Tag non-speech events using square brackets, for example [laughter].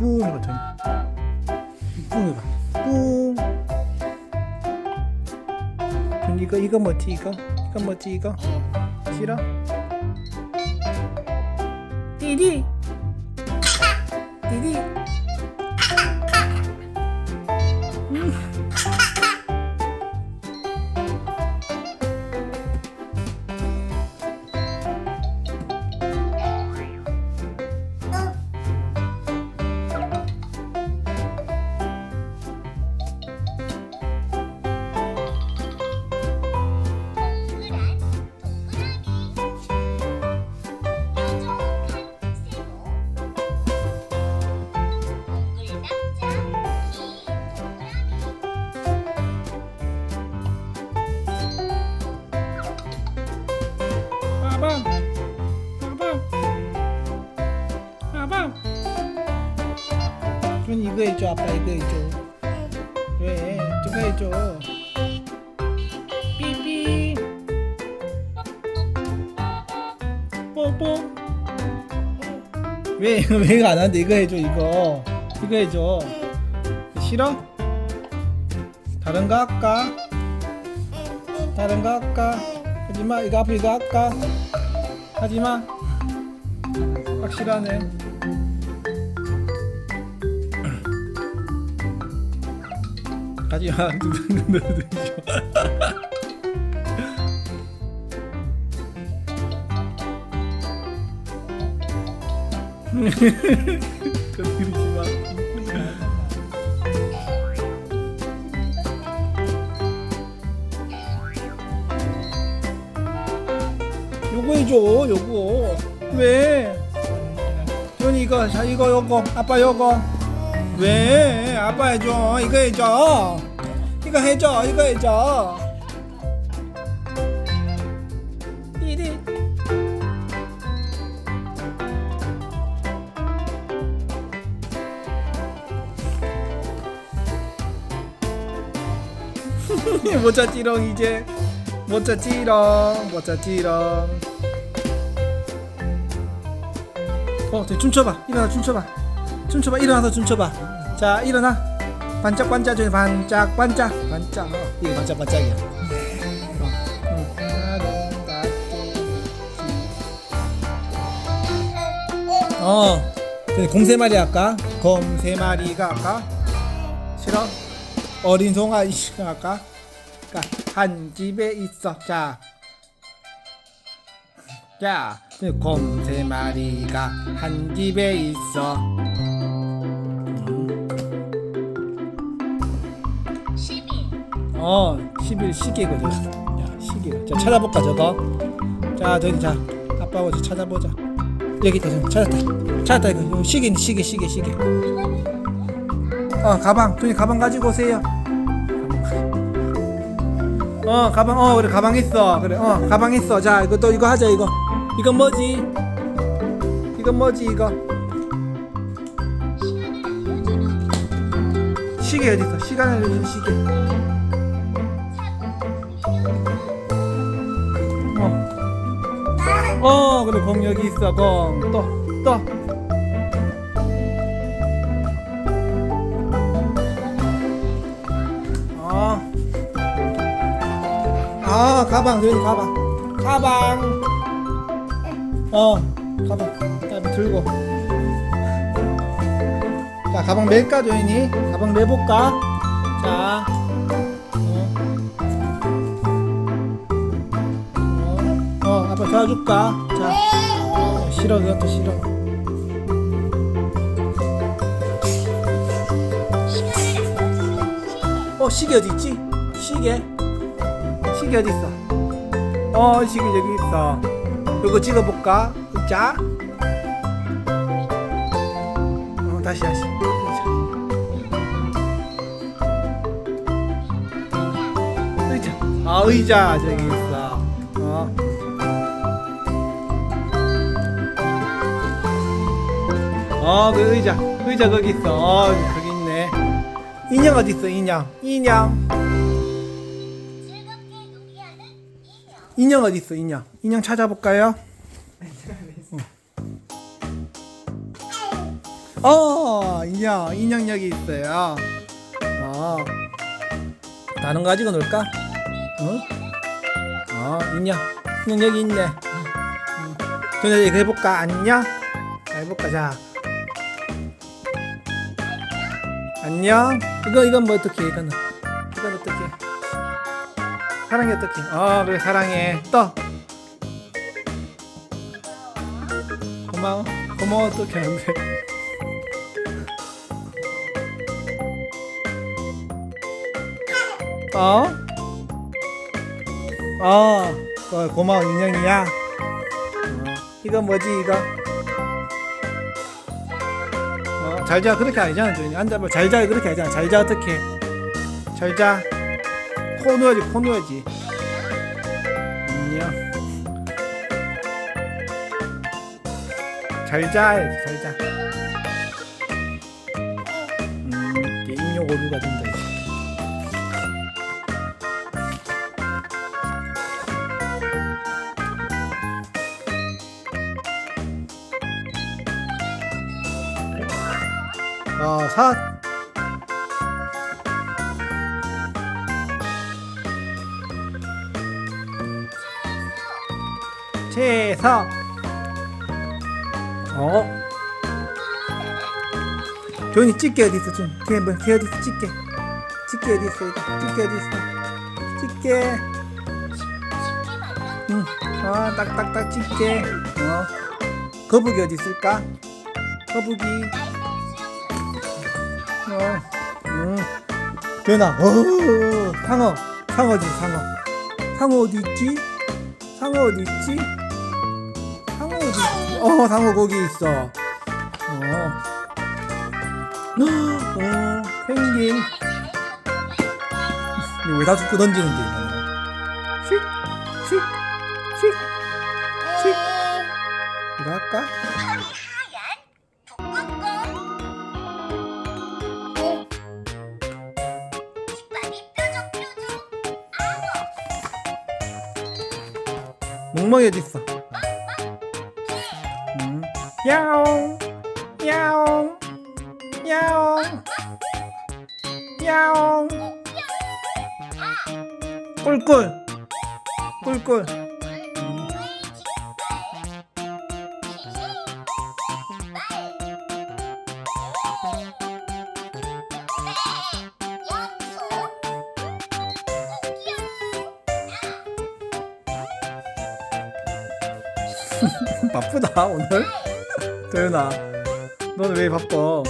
뿡 전이 뿡 해봐 뿡전 이거 이거 뭐지 이거? 이거 뭐지 이거? 싫어 디디 전 이거 해줘 아빠 이거 해줘. 왜? 저거 해줘? 삐삐. 뽀뽀. 왜 [laughs] 왜 이거 안 하는데 이거 해줘 이거. 이거 해줘. 싫어? 다른 거 할까? 다른 거 할까? 하지마. 이거 앞에 이거 할까? 하지마. 확실하네 누누누누 건드리지 마 요거 해줘 요거. 왜? 전이 이거 자 이거 요거. 아빠 요거 왜 아빠 해줘 이거 해줘 이거 해줘 이거 해줘 이리 못 찾지롱 이제 못 찾지롱 어, 네, 춤춰봐. 일어나 춤춰봐. 춤춰봐. 일어나서 춤춰봐. 자, 일어나. 반짝반짝 저기 반짝 반짝. 어, 이게 반짝 반짝이야. 어, 저기 곰세 마리 할까? 곰세 마리가 할까? 싫어? 어린 송아 이거 할까? 그러니까 한 집에 있어. 자, 자, 곰 세 마리가 한 집에 있어. 어, 11 시계거든. 야, 시계. 자, 찾아볼까 저거? 자, 저기 자, 아빠 어디 찾아보자. 여기 있다, 저기 찾았다. 찾았다 이거. 이거 시계, 시계, 시계, 시계. 어, 가방. 돈이 가방 가지고 오세요. 어, 가방. 어, 그래 가방 있어. 그래. 어, 가방 있어. 자, 이거 또 이거 하자 이거. 이건 뭐지? 이건 뭐지 이거? 시계 어디 있어? 시간을 알려주는 시계. 어. 어, 그래 공 여기 있어. 공. 또, 또. 어. 아, 가방, 여기 가방. 가방. 어, 가방. 자, 들고. 자, 가방 멜까, 조인이? 가방 매볼까? 자. 도와줄까? 자. 어, 싫어, 그것도 싫어. 어, 시계 어디 있지? 시계? 시계 어디 있어? 어, 시계 여기 있어. 이거 찍어볼까? 자. 어, 다시, 다시. 의자. 아, 의자 저기 어, 그 의자. 의자 거기 있어. 어, 거기 있네. 인형 어디 있어? 인형. 인형. 인형 어디 있어? 인형. 인형 찾아볼까요? 어. 어 인형 인형 여기 있어요 어 다른 거 가지고 놀까? 어? 어 인형 인형 여기 있네 음. 도현아 이거 해볼까? 안녕 자, 해볼까 자 안녕. 이거 이건 뭐 어떻게 이거는 이건 어떻게 사랑해 어떻게 어 그래 사랑해. 또 고마워. 고마워 어떻게 하는데 어? 어, 어 고마워 인형이야. 어, 이거 뭐지 이거? 잘자 그렇게 아니잖아 조인이 앉아봐 잘자 그렇게 하잖아 잘자 어떻게? 잘자 코 누워야지 코 누워야지. 인형. 잘자 해야지 잘자. 음, 이게 입력 오류가 된다. 이제. 어, 사. 채서. 어. 조인이 집게 어디 있어? 좀 걔, 뭐, 걔 어디 있어? 집게. 집게 어디 있어? 집게 어디 있어? 집게. 응. 어, 딱딱딱 집게. 어. 거북이 어디 있을까? 거북이. 어, 음. 되나? 어, 상어, 상어지, 상어. 상어 어디 있지? 상어 어디 있지? 상어 어디 있지? 어, 상어 거기 있어. 어, 어, 펭귄. 이거 왜다 죽고 던지는데, 휙, 휙, 휙. 이거 할까? 멍멍이 있어? 음. 야옹, 야옹, 야옹, 야옹. 꿀꿀, 꿀꿀. [laughs] 바쁘다 오늘. [laughs] 도윤아, 너는 왜 바빠?